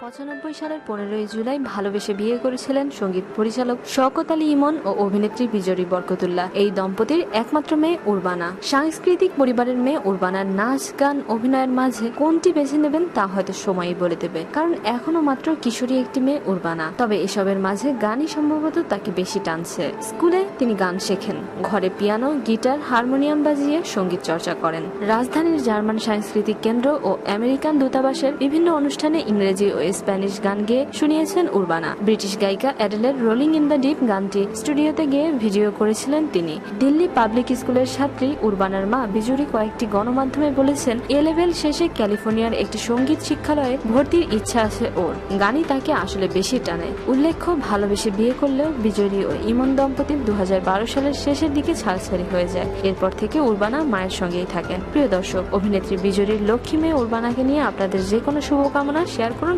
পঁচানব্বই সালের পনেরোই জুলাই ভালোবেসে বিয়ে করেছিলেন সংগীত পরিচালক শওকত আলী ইমন ও অভিনেত্রী বিজরি বরকতুল্লাহ। এই দম্পতির একমাত্র মেয়ে উর্বানা। সাংস্কৃতিক পরিবারের মেয়ে উর্বানার নাচ, গান, অভিনয়ের মাঝে কোনটি বেছে নেবেন তা হয়তো সময়ই বলে দেবে। কারণ এখনও মাত্র কিশোরী একটি মেয়ে উর্বানা। তবে এসবের মাঝে গানই সম্ভবত তাকে বেশি টানছে। স্কুলে তিনি গান শেখেন। ঘরে পিয়ানো, গিটার, হারমোনিয়াম বাজিয়ে সংগীত চর্চা করেন। রাজধানীর জার্মান সাংস্কৃতিক কেন্দ্র ও আমেরিকান দূতাবাসের বিভিন্ন অনুষ্ঠানে ইংরেজি ও স্প্যানিশ গান গেয়ে শুনিয়েছেন উরবানা। ব্রিটিশ গায়িকা অ্যাডেলের রোলিং ইন দ্য ডিপ গানটি স্টুডিওতে গিয়ে ভিডিও করেছিলেন তিনি। দিল্লি পাবলিক স্কুলের ছাত্রী উরবানার মা বিজুরি কয়েকটি গণমাধ্যমে বলেছেন, এ লেভেল শেষে ক্যালিফোর্নিয়ার একটি সংগীত শিক্ষালয়ে ভর্তির ইচ্ছা আছে ওর। গানই তাকে আসলে বেশি টানে। উল্লেখ্য, ভালোবেসে বিয়ে করলেও বিজয়ী ও ইমন দম্পতির দু হাজার বারো সালের শেষের দিকে ছাড়ছাড়ি হয়ে যায়। এরপর থেকে উরবানা মায়ের সঙ্গেই থাকেন। প্রিয় দর্শক, অভিনেত্রী বিজয়ীর লক্ষ্মী মেয়ে উর্বানাকে নিয়ে আপনাদের যে কোনো শুভকামনা শেয়ার করুন